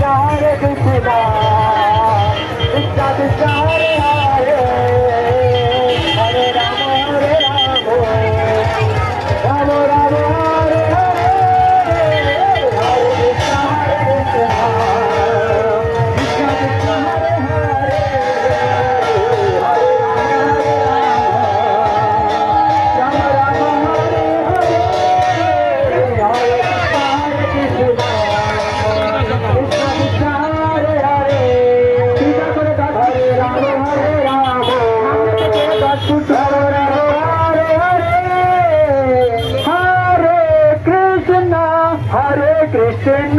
ਸਾਰੇ ਦੁਖਦਾ ਦਿੱਤਾ ਦਿੱਤਾ ਹਾਰੇ Krishna हरे हरे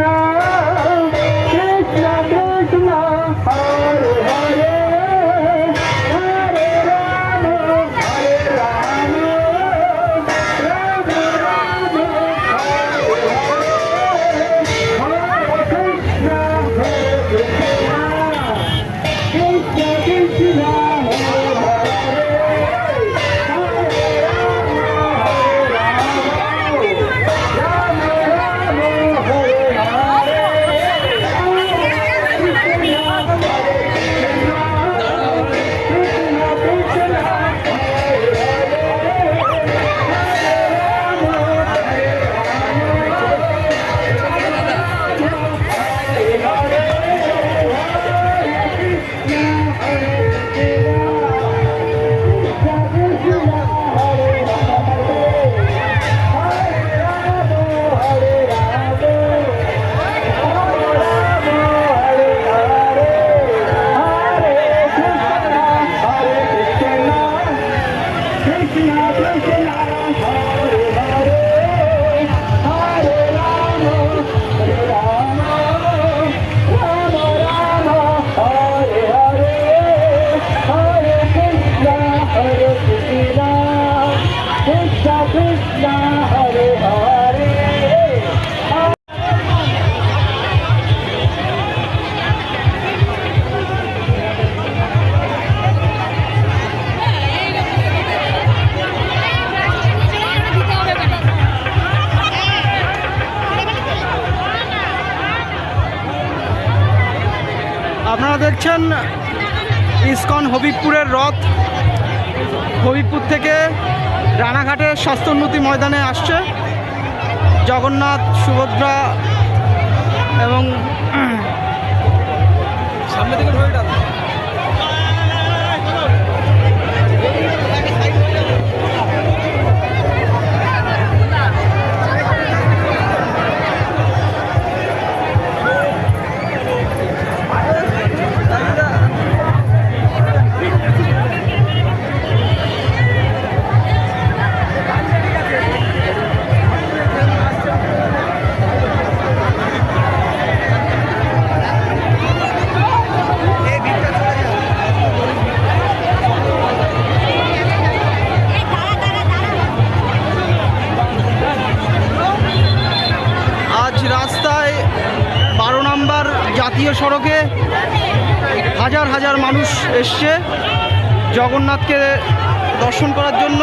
আপনারা দেখছেন ইস্কন হবিবপুরের রথ। হবিবপুর থেকে রানাঘাটের স্বাস্থ্য উন্নতি ময়দানে আসছে। জগন্নাথ সুভদ্রা এবং সামনে থেকে জাতীয় সড়কে হাজার হাজার মানুষ এসছে জগন্নাথকে দর্শন করার জন্য।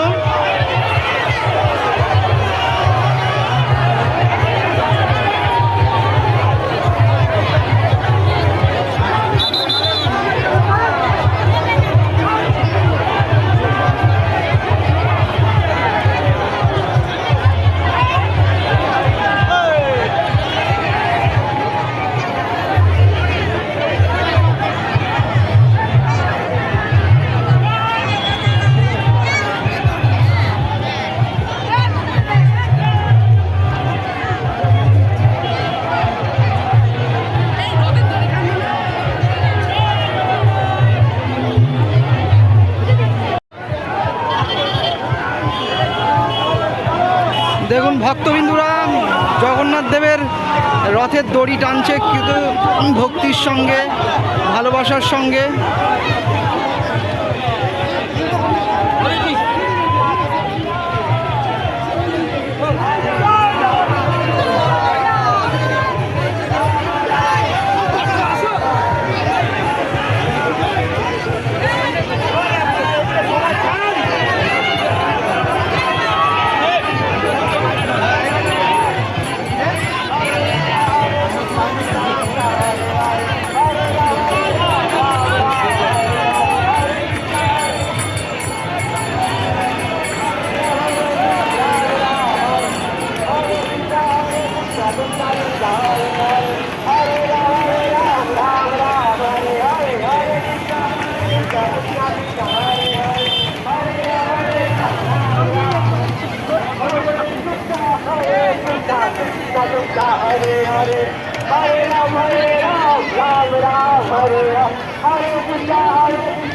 দেখুন ভক্তবিন্দুরা জগন্নাথ দেবের রথের দড়ি টানছে কিন্তু ভক্তির সঙ্গে ভালোবাসার সঙ্গে।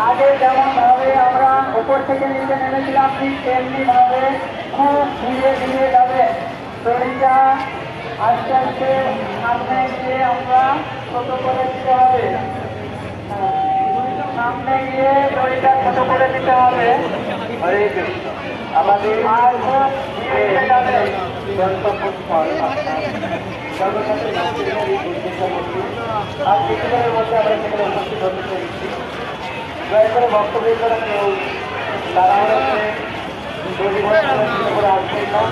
আগে যেমন ভাবে আমরা উপর থেকে নিচে নেমেছিলাম ঠিক তেমনি ভাবে খুব ধীরে ধীরে যাবে শরীরটা আস্তে আস্তে সামনে গিয়ে আমরা ছোট করে দিতে হবে সামনে গিয়ে দড়িটা ছোট করে দিতে হবে আমাদের আর খুব ধীরে যাবে দয়া করে বক্তব্য কেউ তারা করে আসবেন না।